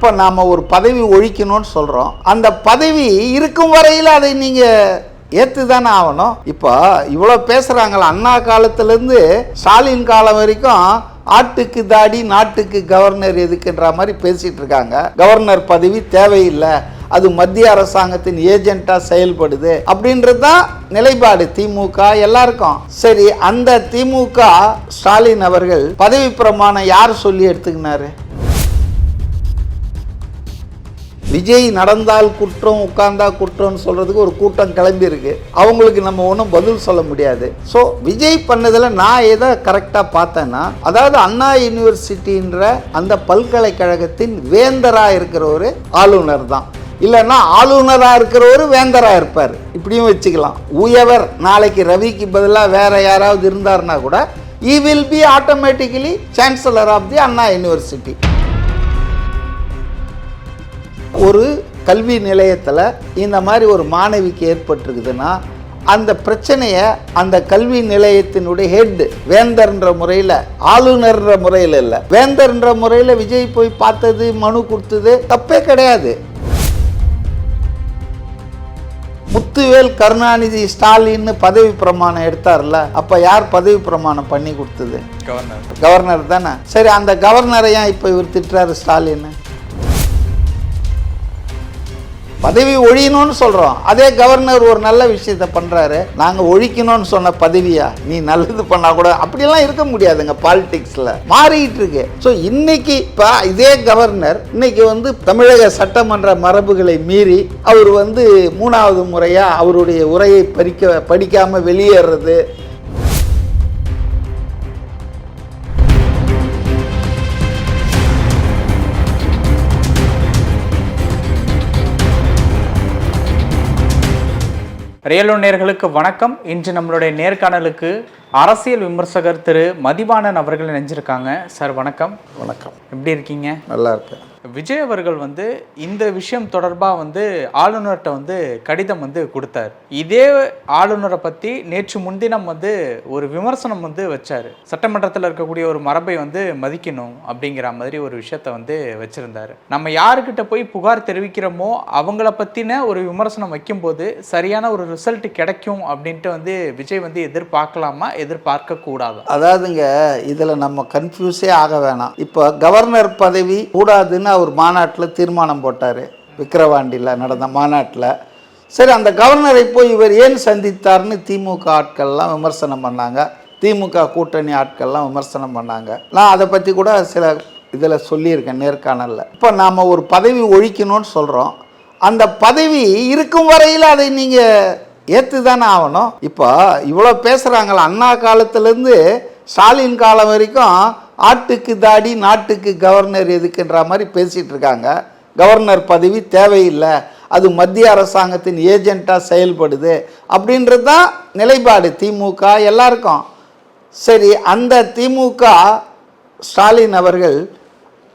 இப்போ நாம் ஒரு பதவி ஒழிக்கணும்னு சொல்கிறோம் அந்த பதவி இருக்கும் வரையில் அதை நீங்கள் ஏற்று தானே ஆகணும். இப்போ இவ்வளோ பேசுகிறாங்களா அண்ணா காலத்துலேருந்து ஸ்டாலின் காலம் வரைக்கும் ஆட்டுக்கு தாடி நாட்டுக்கு கவர்னர் எதுக்குன்ற மாதிரி பேசிகிட்டு இருக்காங்க. கவர்னர் பதவி தேவையில்லை. அது மத்திய அரசாங்கத்தின் ஏஜென்ட்டாக செயல்படுது அப்படின்றது தான் நிலைப்பாடு. திமுக எல்லாருக்கும். சரி அந்த திமுக ஸ்டாலின் அவர்கள் பதவி பிரமாணம் யார் சொல்லி எடுத்துக்கினாரு? விஜய் நடந்தால் குற்றம் உட்கார்ந்தா குற்றம்னு சொல்கிறதுக்கு ஒரு கூட்டம் கிளம்பியிருக்கு. அவங்களுக்கு நம்ம ஒன்றும் பதில் சொல்ல முடியாது. ஸோ விஜய் பண்ணதில் நான் எதை கரெக்டாக பார்த்தேன்னா அதாவது அண்ணா யூனிவர்சிட்டின்ற அந்த பல்கலைக்கழகத்தின் வேந்தராக இருக்கிற ஒரு ஆளுநர் தான். இல்லைன்னா ஆளுநராக இருக்கிறவர் வேந்தராக இருப்பார். இப்படியும் வச்சுக்கலாம். உயவர் நாளைக்கு ரவிக்கு பதிலாக வேற யாராவது இருந்தாருன்னா கூட he will be automatically chancellor of the Anna university ஒரு கல்வி நிலையத்தில் இந்த மாதிரி ஒரு மாணவிக்கு ஏற்பட்டிருக்குதுன்னா அந்த பிரச்சனையை அந்த கல்வி நிலையத்தினுடைய ஹெட் வேந்தர்ன்ற முறையில் ஆளுநர்ன்ற முறையில் இல்லை. வேந்தர்ன்ற முறையில் விஜய் போய் பார்த்தது மனு கொடுத்தது தப்பே கிடையாது. முத்துவேல் கருணாநிதி ஸ்டாலின்னு பதவி பிரமாணம் எடுத்தார்ல அப்போ யார் பதவி பிரமாணம் பண்ணி கொடுத்தது? கவர்னர். கவர்னர் தானே? சரி அந்த கவர்னரை ஏன் இப்போ இவர் திட்டுறாரு ஸ்டாலின் பதவி ஒழியணும்னு சொல்கிறோம் அதே கவர்னர் ஒரு நல்ல விஷயத்த பண்ணுறாரு நாங்கள் ஒழிக்கணும்னு சொன்ன பதவியா? நீ நல்லது பண்ணால் கூட அப்படிலாம் இருக்க முடியாதுங்க பாலிடிக்ஸில் மாறிட்டு இருக்கு ஸோ இன்னைக்கு இப்போ இதே கவர்னர் இன்னைக்கு வந்து தமிழக சட்டமன்ற மரபுகளை மீறி அவர் வந்து மூணாவது முறையாக அவருடைய உரையை பறிக்க படிக்காமல் வெளியேறது ரியலோ நேர்களுக்கு வணக்கம். இன்று நம்மளுடைய நேர்காணலுக்கு அரசியல் விமர்சகர் திரு மதிவாணன் அவர்கள் நினைஞ்சிருக்காங்க சார் வணக்கம். வணக்கம். எப்படி இருக்கீங்க? நல்லா இருக்கு விஜய் அவர்கள் வந்து இந்த விஷயம் தொடர்பாக வந்து ஆளுநர்கிட்ட வந்து கடிதம் வந்து கொடுத்தார். இதே ஆளுநரை பற்றி நேற்று முன்தினம் வந்து ஒரு விமர்சனம் வந்து வச்சார். சட்டமன்றத்தில் இருக்கக்கூடிய ஒரு மரபை வந்து மதிக்கணும் அப்படிங்கிற மாதிரி ஒரு விஷயத்த வந்து வச்சுருந்தார். நம்ம யாருக்கிட்ட போய் புகார் தெரிவிக்கிறோமோ அவங்கள பற்றின ஒரு விமர்சனம் வைக்கும்போது சரியான ஒரு ரிசல்ட் கிடைக்கும் அப்படின்ட்டு வந்து விஜய் வந்து எதிர்பார்க்கலாமா? எதிர்பார்க்க கூடாது அதாவதுங்க இதில் நம்ம கன்ஃபியூஸே ஆக வேணாம். இப்போ கவர்னர் பதவி கூடாதுன்னு அவர் மாநாட்டில் தீர்மானம் போட்டார். விக்கிரவாண்டியில் நடந்த மாநாட்டில். சரி அந்த கவர்னரை போய் இவர் ஏன் சந்தித்தார்னு திமுக ஆட்கள்லாம் விமர்சனம் பண்ணாங்க. திமுக கூட்டணி ஆட்கள்லாம் விமர்சனம் பண்ணாங்க. நான் அதை பற்றி கூட சில இதில் சொல்லியிருக்கேன் நேர்காணலில். இப்போ நாம் ஒரு பதவி ஒழிக்கணும்னு சொல்கிறோம் அந்த பதவி இருக்கும் வரையில் அதை நீங்கள் ஏற்று தானே ஆகணும்? இப்போ இவ்வளோ பேசுகிறாங்களா அண்ணா காலத்துலேருந்து ஸ்டாலின் காலம் வரைக்கும் ஆட்டுக்கு தாடி நாட்டுக்கு கவர்னர் எதுக்குன்ற மாதிரி பேசிகிட்டு இருக்காங்க. கவர்னர் பதவி தேவையில்லை. அது மத்திய அரசாங்கத்தின் ஏஜென்ட்டாக செயல்படுது. அப்படின்றது தான் நிலைப்பாடு. திமுக எல்லாருக்கும். சரி அந்த திமுக ஸ்டாலின் அவர்கள்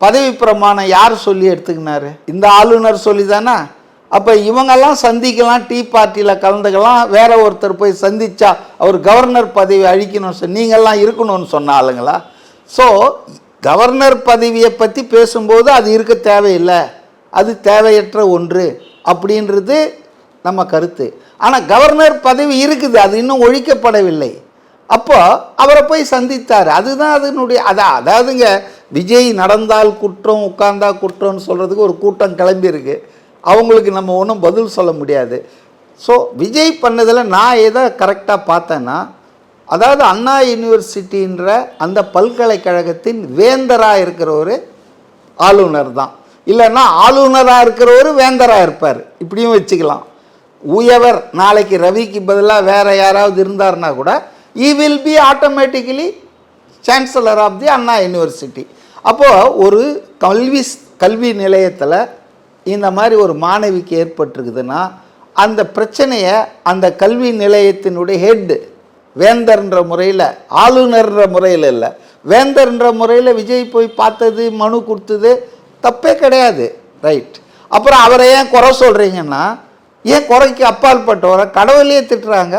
பதவி பிரமாணம் யார் சொல்லி எடுத்துக்கினாரு? இந்த ஆளுநர் சொல்லி தானே அப்போ இவங்கெல்லாம் சந்திக்கலாம் டீ பார்ட்டியில் கலந்துக்கலாம். வேற ஒருத்தர் போய் சந்திச்சா அவர் கவர்னர் பதவி அழிக்கணும்னு சொல்லி நீங்கள்லாம் இருக்கணும்னு சொன்ன ஆளுங்களா? ஸோ கவர்னர் பதவியை பற்றி பேசும்போது அது இருக்க தேவையில்லை. அது தேவையற்ற ஒன்று அப்படின்றது நம்ம கருத்து. ஆனால் கவர்னர் பதவி இருக்குது அது இன்னும் ஒழிக்கப்படவில்லை. அப்போது அவரை போய் சந்தித்தார். அதுதான் அதனுடைய அதான் அதாவதுங்க விஜய் நடந்தால் குற்றம் உட்கார்ந்தா குற்றம்னு சொல்கிறதுக்கு ஒரு கூட்டம் கிளம்பியிருக்கு. அவங்களுக்கு நம்ம ஒன்றும் பதில் சொல்ல முடியாது. ஸோ விஜய் பண்ணதில் நான் எதை கரெக்டாக பார்த்தேன்னா அதாவது அண்ணா யூனிவர்சிட்டின்ற அந்த பல்கலைக்கழகத்தின் வேந்தராக இருக்கிற ஒரு ஆளுநர் தான். இல்லைன்னா ஆளுநராக இருக்கிறவர் வேந்தராக இருப்பார். இப்படியும் வச்சுக்கலாம். உயவர் நாளைக்கு ரவிக்கு பதிலாக வேற யாராவது இருந்தாருன்னா கூட he will be automatically chancellor of the Anna university அப்போது ஒரு கல்வி கல்வி நிலையத்தில் இந்த மாதிரி ஒரு மாணவிக்கு ஏற்பட்டிருக்குதுன்னா அந்த பிரச்சனையை அந்த கல்வி நிலையத்தினுடைய ஹெட்டு வேந்தர்ன்ற முறையில் ஆளுநர்ன்ற முறையில் இல்லை. வேந்தர்ன்ற முறையில் விஜய் போய் பார்த்தது மனு கொடுத்தது தப்பே கிடையாது. ரைட் அப்புறம் அவரை ஏன் குறை சொல்கிறீங்கன்னா ஏன் குறைக்கு அப்பாற்பட்டவரை கடவுளையே திட்டுறாங்க?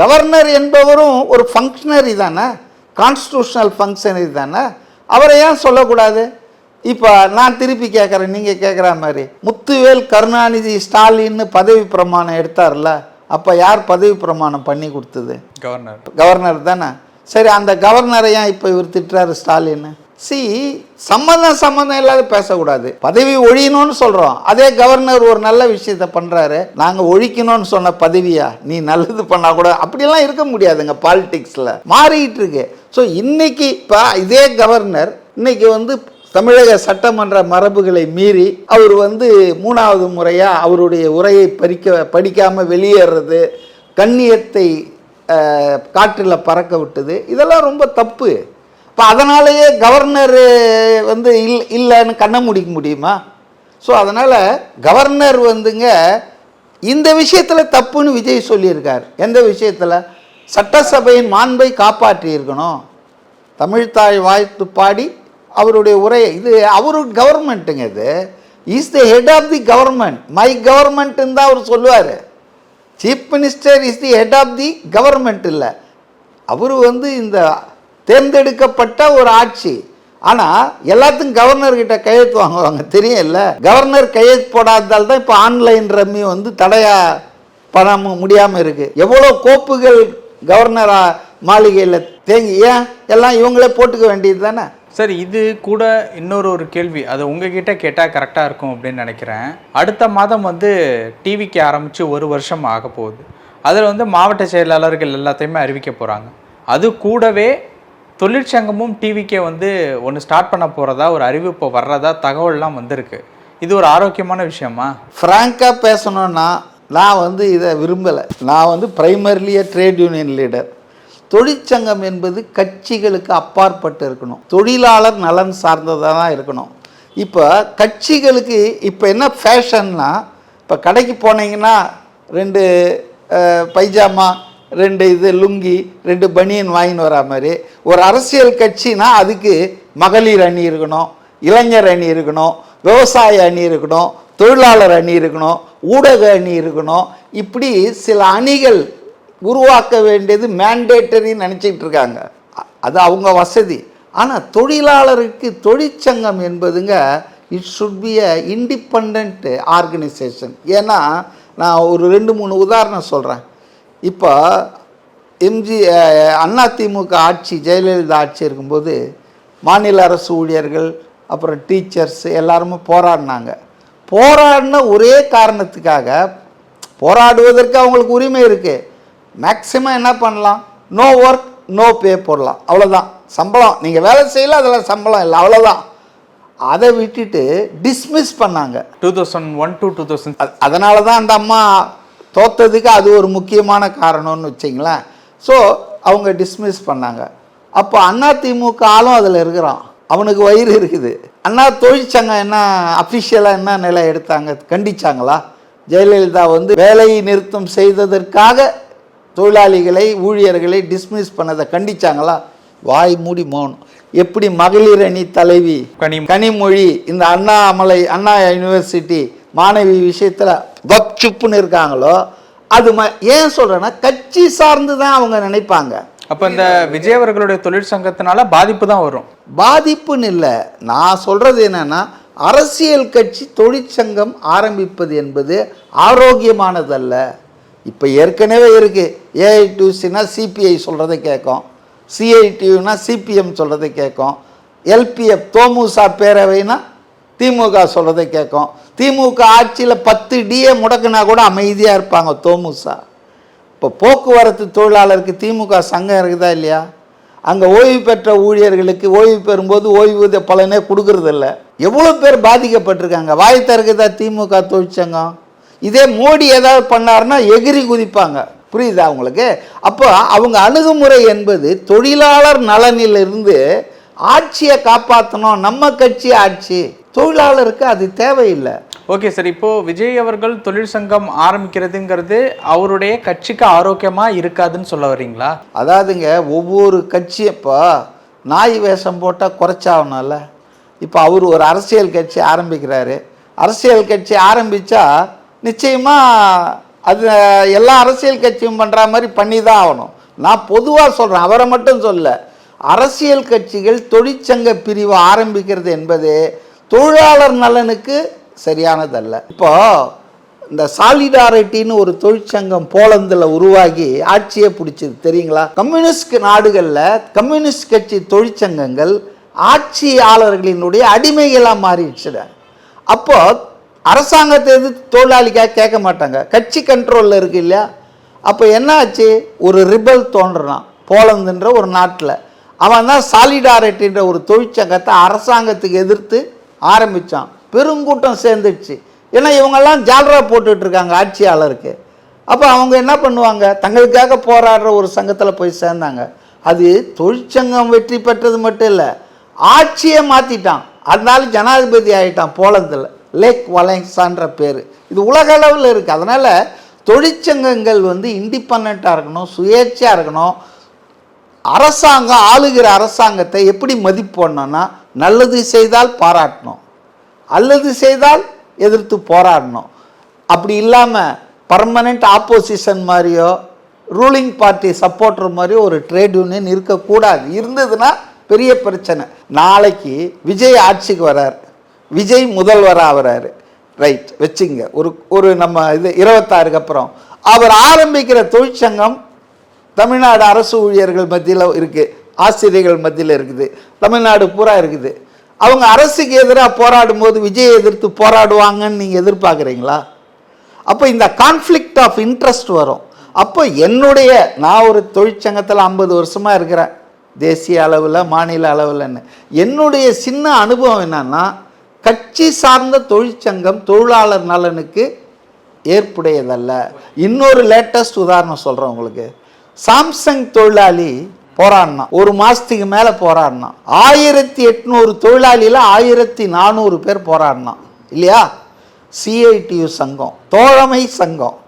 கவர்னர் என்பவரும் ஒரு ஃபங்க்ஷனரி தானே? கான்ஸ்டியூஷனல் ஃபங்க்ஷனரி தானே? அவரை ஏன் சொல்லக்கூடாது? இப்போ நான் திருப்பி கேட்குறேன் நீங்கள் கேட்குற மாதிரி. முத்துவேல் கருணாநிதி ஸ்டாலின்னு பதவி பிரமாணம் எடுத்தார்ல? அப்போ யார் பதவி பிரமாணம் பண்ணி கொடுத்தது? கவர்னர். கவர்னர் தானே? சரி அந்த கவர்னரை ஏன் இப்போ இவர் திட்டுறாரு ஸ்டாலின்? சி சம்மந்தம் சம்மந்தம் இல்லாத பேசக்கூடாது. பதவி ஒழியணும்னு சொல்கிறோம் அதே கவர்னர் ஒரு நல்ல விஷயத்த பண்ணுறாரு நாங்கள் ஒழிக்கணும்னு சொன்ன பதவியா? நீ நல்லது பண்ணா கூட அப்படியெல்லாம் இருக்க முடியாதுங்க பாலிடிக்ஸில் மாறிட்டு இருக்கு. ஸோ இன்னைக்கு இப்போ இதே கவர்னர் இன்னைக்கு வந்து தமிழக சட்டமன்ற மரபுகளை மீறி அவர் வந்து மூணாவது முறையாக அவருடைய உரையை பறிக்க படிக்காமல் வெளியேறது கண்ணியத்தை காற்றில் பறக்க விட்டது. இதெல்லாம் ரொம்ப தப்பு. இப்போ அதனாலேயே கவர்னர் வந்து இல் இல்லைன்னு கண்ண முடிக்க முடியுமா? ஸோ அதனால் கவர்னர் வந்துங்க இந்த விஷயத்தில் தப்புன்னு விஜய் சொல்லியிருக்கார். எந்த விஷயத்தில்? சட்டசபையின் மாண்பை காப்பாற்றி இருக்கணும் தமிழ்தாய் வாழ்த்து பாடி அவருடைய உரையை இது அவரு கவர்மெண்ட்டுங்க இது. Is the head of the government my கவர்மெண்ட்டுன்னு தான் அவர் சொல்லுவார். Chief minister is the head of the government இல்லை. அவர் வந்து இந்த தேர்ந்தெடுக்கப்பட்ட ஒரு ஆட்சி. ஆனால் எல்லாத்துக்கும் கவர்னர்கிட்ட கையெழுத்து வாங்குவாங்க தெரியும் இல்லை கவர்னர் கையெழுத்து போடாததால் தான் இப்போ ஆன்லைன் ரம்மி வந்து தடையாக பண்ண முடியாமல் இருக்குது எவ்வளோ கோப்புகள் கவர்னரா மாளிகையில் தேங்கி ஏன்? எல்லாம் இவங்களே போட்டுக்க வேண்டியது தானே? சார் இது கூட இன்னொரு ஒரு கேள்வி. அது உங்ககிட்ட கேட்டால் கரெக்டாக இருக்கும் அப்படின்னு நினைக்கிறேன். அடுத்த மாதம் வந்து டிவிக்கு ஆரம்பித்து ஒரு வருஷம் ஆக போகுது. அதில் வந்து மாவட்ட செயலாளர்கள் எல்லாத்தையுமே அறிவிக்க போகிறாங்க அது கூடவே தொழிற்சங்கமும் டிவிக்கே வந்து ஒன்று ஸ்டார்ட் பண்ண போகிறதா ஒரு அறிவிப்பு வர்றதா தகவல்லாம் வந்திருக்கு. இது ஒரு ஆரோக்கியமான விஷயமா? ஃப்ராங்காக பேசணுன்னா நான் வந்து இதை விரும்பலை. நான் வந்து ப்ரைமர்லியே ட்ரேட் யூனியன் லீடர் தொழிற்சங்கம் என்பது கட்சிகளுக்கு அப்பாற்பட்டு இருக்கணும். தொழிலாளர் நலன் சார்ந்ததாக தான் இருக்கணும். இப்போ கட்சிகளுக்கு இப்போ என்ன ஃபேஷன்னா இப்போ கடைக்கு போனீங்கன்னா ரெண்டு பைஜாமா ரெண்டு இது லுங்கி ரெண்டு பனியன் வாங்கின்னு வரா மாதிரி. ஒரு அரசியல் கட்சினா அதுக்கு மகளிர் அணி இருக்கணும் இளைஞர் அணி இருக்கணும் விவசாய அணி இருக்கணும் தொழிலாளர் அணி இருக்கணும் ஊடக அணி இருக்கணும். இப்படி சில அணிகள் உருவாக்க வேண்டியது மேண்டேட்டரின்னு நினச்சிக்கிட்டு இருக்காங்க. அது அவங்க வசதி. ஆனால் தொழிலாளருக்கு தொழிற்சங்கம் என்பதுங்க it should be a independent organization ஏன்னா நான் ஒரு ரெண்டு மூணு உதாரணம் சொல்கிறேன் இப்போ எம்ஜி அதிமுக ஆட்சி ஜெயலலிதா ஆட்சி இருக்கும்போது மாநில அரசு ஊழியர்கள் அப்புறம் டீச்சர்ஸ் எல்லாருமே போராடினாங்க. போராடின ஒரே காரணத்துக்காக போராடுவதற்கு அவங்களுக்கு உரிமை இருக்குது மேக்ஸிமம் என்ன பண்ணலாம்? நோ ஒர்க் நோ பே போடலாம். அவ்வளோதான் சம்பளம் நீங்கள் வேலை செய்யல அதில் சம்பளம் இல்லை. அவ்வளோதான் அதை விட்டுட்டு டிஸ்மிஸ் பண்ணாங்க. Two thousand one to two thousand அதனால தான் அந்த அம்மா தோத்ததுக்கு அது ஒரு முக்கியமான காரணம்னு வச்சிங்களேன். ஸோ அவங்க டிஸ்மிஸ் பண்ணாங்க. அப்போ அதிமுக ஆளும் அதில் இருக்கிறான். அவனுக்கு வயிறு இருக்குது. அண்ணா தொழிற்சங்கம் என்ன அஃபிஷியலாக என்ன நிலை எடுத்தாங்க? கண்டிச்சாங்களா? ஜெயலலிதா வந்து வேலை நிறுத்தம் செய்ததற்காக தொழிலாளிகளை ஊழியர்களை டிஸ்மிஸ் பண்ணதை கண்டிச்சாங்களா? வாய் மூடி மௌனம். எப்படி மகளிர் அணி தலைவி கனி கனிமொழி இந்த அண்ணாமலை அண்ணா யூனிவர்சிட்டி மாணவி விஷயத்தில் வப்சுப்புன்னு இருக்காங்களோ அது ம ஏன் சொல்கிறேன்னா கட்சி சார்ந்து தான் அவங்க நினைப்பாங்க. அப்போ இந்த விஜய் அவர்களுடைய தொழிற்சங்கத்தினால பாதிப்பு தான் வரும். பாதிப்புன்னு இல்லை. நான் சொல்கிறது என்னன்னா அரசியல் கட்சி தொழிற்சங்கம் ஆரம்பிப்பது என்பது ஆரோக்கியமானதல்ல. இப்போ ஏற்கனவே இருக்குது ஏஐடியூசினா சிபிஐ சொல்கிறத கேட்கும். சிஐடியூனா சிபிஎம் சொல்கிறத கேட்கும். எல்பிஎஃப் தோமுசா பேரவைனா திமுக சொல்கிறத கேட்கும். திமுக ஆட்சியில் பத்து டிஏ முடக்குனா கூட அமைதியாக இருப்பாங்க தோமுசா. இப்போ போக்குவரத்து தொழிலாளருக்கு திமுக சங்கம் இருக்குதா இல்லையா? அங்கே ஓய்வு பெற்ற ஊழியர்களுக்கு ஓய்வு பெறும்போது ஓய்வூதிய பலனே கொடுக்கறதில்ல. எவ்வளோ பேர் பாதிக்கப்பட்டிருக்காங்க? வாய் திறக்குதா திமுக தொழிற்சங்கம்? இதே மோடி ஏதாவது பண்ணாருன்னா எகிரி குதிப்பாங்க. புரியுதா உங்களுக்கு? அப்போ அவங்க அணுகுமுறை என்பது தொழிலாளர் நலனிலிருந்து ஆட்சியை காப்பாற்றணும் நம்ம கட்சி ஆட்சி. தொழிலாளருக்கு அது தேவையில்லை. Okay sir. இப்போ விஜய் அவர்கள் தொழிற்சங்கம் ஆரம்பிக்கிறதுங்கிறது அவருடைய கட்சிக்கு ஆரோக்கியமா இருக்காதுன்னு சொல்ல வர்றீங்களா? அதாவதுங்க ஒவ்வொரு கட்சி இப்போ நாய் வேஷம் போட்டால் குறைச்சாகணும்ல. இப்போ அவர் ஒரு அரசியல் கட்சி ஆரம்பிக்கிறாரு. அரசியல் கட்சி ஆரம்பித்தா நிச்சயமாக அது எல்லா அரசியல் கட்சியும் பண்ணுற மாதிரி பண்ணி தான் ஆகணும். நான் பொதுவாக சொல்கிறேன் அவரை மட்டும் சொல்ல. அரசியல் கட்சிகள் தொழிற்சங்க பிரிவு ஆரம்பிக்கிறது என்பது தொழிலாளர் நலனுக்கு சரியானதல்ல. இப்போ இந்த சாலிடாரிட்டின்னு ஒரு தொழிற்சங்கம் போலந்தில் உருவாகி ஆட்சியே பிடிச்சது தெரியுங்களா? கம்யூனிஸ்ட் நாடுகளில் கம்யூனிஸ்ட் கட்சி தொழிற்சங்கங்கள் ஆட்சியாளர்களினுடைய அடிமைகளாக மாறிடுச்சுட அப்போது அரசாங்கத்தை எதிர்த்து தொழிலாளிக்காக கேட்க மாட்டாங்க. கட்சி கண்ட்ரோலில் இருக்கு இல்லையா? அப்போ என்ன ஆச்சு ஒரு ரிபல் தோன்றுறான். போலந்துன்ற ஒரு நாட்டில். அவன் தான் சாலிடாரிட்டின்ற ஒரு தொழிற்சங்கத்தை அரசாங்கத்துக்கு எதிர்த்து ஆரம்பித்தான் பெருங்கூட்டம் சேர்ந்துடுச்சு. ஏன்னா இவங்கெல்லாம் ஜாலரா போட்டுட்டு இருக்காங்க ஆட்சியாளருக்கு. அப்போ அவங்க என்ன பண்ணுவாங்க? தங்களுக்காக போராடுற ஒரு சங்கத்தில் போய் சேர்ந்தாங்க. அது தொழிற்சங்கம் வெற்றி பெற்றது மட்டும் இல்லை ஆட்சியை மாற்றிட்டான் அதனால ஜனாதிபதி ஆகிட்டான் போலந்தில். லேக் வலைன்சான்ற பேர். இது உலக அளவில் இருக்குது அதனால் தொழிற்சங்கங்கள் வந்து இண்டிபெண்ட்டாக இருக்கணும் சுயேட்சையாக இருக்கணும். அரசாங்கம் ஆளுகிற அரசாங்கத்தை எப்படி மதிப்போடணும்னா நல்லது செய்தால் பாராட்டணும். அல்லது செய்தால் எதிர்த்து போராடணும். அப்படி இல்லாமல் பர்மனெண்ட் ஆப்போசிஷன் மாதிரியோ ரூலிங் பார்ட்டி சப்போர்ட்டர் மாதிரியோ ஒரு ட்ரேட் யூனியன் இருக்கக்கூடாது. இருந்ததுன்னா பெரிய பிரச்சனை. நாளைக்கு விஜய் ஆட்சிக்கு வரார் விஜய் முதல்வராக ஆகிறார். ரைட் வச்சுங்க. ஒரு ஒரு நம்ம இது இருபத்தாறுக்கு அப்புறம். அவர் ஆரம்பிக்கிற தொழிற்சங்கம் தமிழ்நாடு அரசு ஊழியர்கள் மத்தியில் இருக்குது ஆசிரியர்கள் மத்தியில் இருக்குது. தமிழ்நாடு பூரா இருக்குது. அவங்க அரசுக்கு எதிராக போராடும் போது விஜயை எதிர்த்து போராடுவாங்கன்னு நீங்கள் எதிர்பார்க்குறீங்களா? அப்போ இந்த கான்ஃப்ளிக்ட் ஆஃப் இன்ட்ரெஸ்ட் வரும். அப்போ என்னுடைய நான் ஒரு தொழிற்சங்கத்தில் ஐம்பது வருஷமாக இருக்கிறேன். தேசிய அளவில் மாநில அளவில்னு என்னுடைய சின்ன அனுபவம் என்னன்னா கட்சி சார்ந்த தொழிற்சங்கம் தொழிலாளர் நலனுக்கு ஏற்புடையதல்ல. இன்னொரு லேட்டஸ்ட் உதாரணம் சொல்கிறேன் உங்களுக்கு. சாம்சங் தொழிலாளி போராடினான். ஒரு மாதத்துக்கு மேலே போராடினான். ஆயிரத்தி எட்நூறு தொழிலாளியில் ஆயிரத்தி நானூறு பேர் போராடினான். இல்லையா? சிஐடியு சங்கம் தோழமை சங்கம்.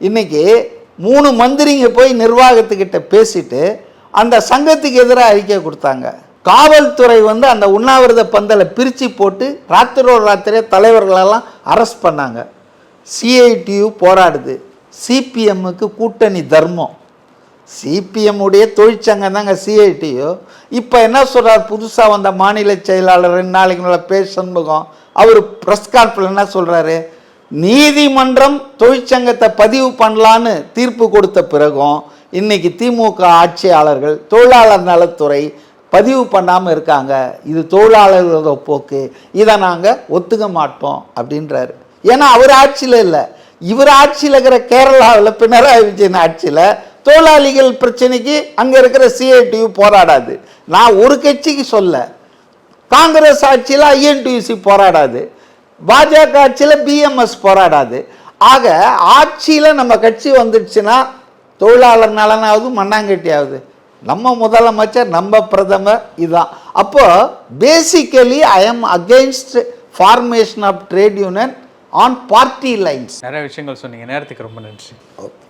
இன்றைக்கி மூணு மந்திரிங்க போய் நிர்வாகத்துக்கிட்ட பேசிட்டு அந்த சங்கத்துக்கு எதிராக அறிக்கை கொடுத்தாங்க. காவல்துறை வந்து அந்த உண்ணாவிரத பந்தலை பிரித்து போட்டு ராத்திரோட ராத்திரியே தலைவர்களெல்லாம் அரெஸ்ட் பண்ணாங்க. சிஐடியு போராடுது. சிபிஎம்முக்கு கூட்டணி தர்மம். சிபிஎம்முடைய தொழிற்சங்கம் தாங்க சிஐடியு இப்போ என்ன சொல்கிறார் புதுசாக வந்த மாநில செயலாளர் ரெண்டு நாளைக்கு நல்லா பேச சண்முகம். அவர் ப்ரெஸ் கான்ஃபரன்ஸ் என்ன சொல்கிறாரு நீதிமன்றம் தொழிற்சங்கத்தை பதிவு பண்ணலான்னு தீர்ப்பு கொடுத்த பிறகும் இன்றைக்கி திமுக ஆட்சியாளர்கள் தொழிலாளர் நலத்துறை பதிவு பண்ணாமல் இருக்காங்க. இது தொழிலாளர்களோட போக்கு. இதை நாங்கள் ஒத்துக்க மாட்டோம் அப்படின்றாரு. ஏன்னா அவர் ஆட்சியில் இல்லை. இவர் ஆட்சியில் இருக்கிற கேரளாவில் பினராயி விஜயன் ஆட்சியில் தொழிலாளிகள் பிரச்சனைக்கு அங்கே இருக்கிற சிஐடியு போராடாது. நான் ஒரு கட்சிக்கு சொல்ல. காங்கிரஸ் ஆட்சியில் ஐஎன்டியூசி போராடாது. பாஜக ஆட்சியில் பிஎம்எஸ் போராடாது. ஆக ஆட்சியில் நம்ம கட்சி வந்துடுச்சுன்னா தொழிலாளர் நலனாவது மண்ணாங்கட்டியாவது. நம்ம முதலமைச்சர் நம்ம பிரதமர் இதுதான் அப்போ basically I am against formation of trade union on party lines நிறைய விஷயங்கள் சொன்னீங்க. நேரத்துக்கு ரொம்ப நன்றி. ஓகே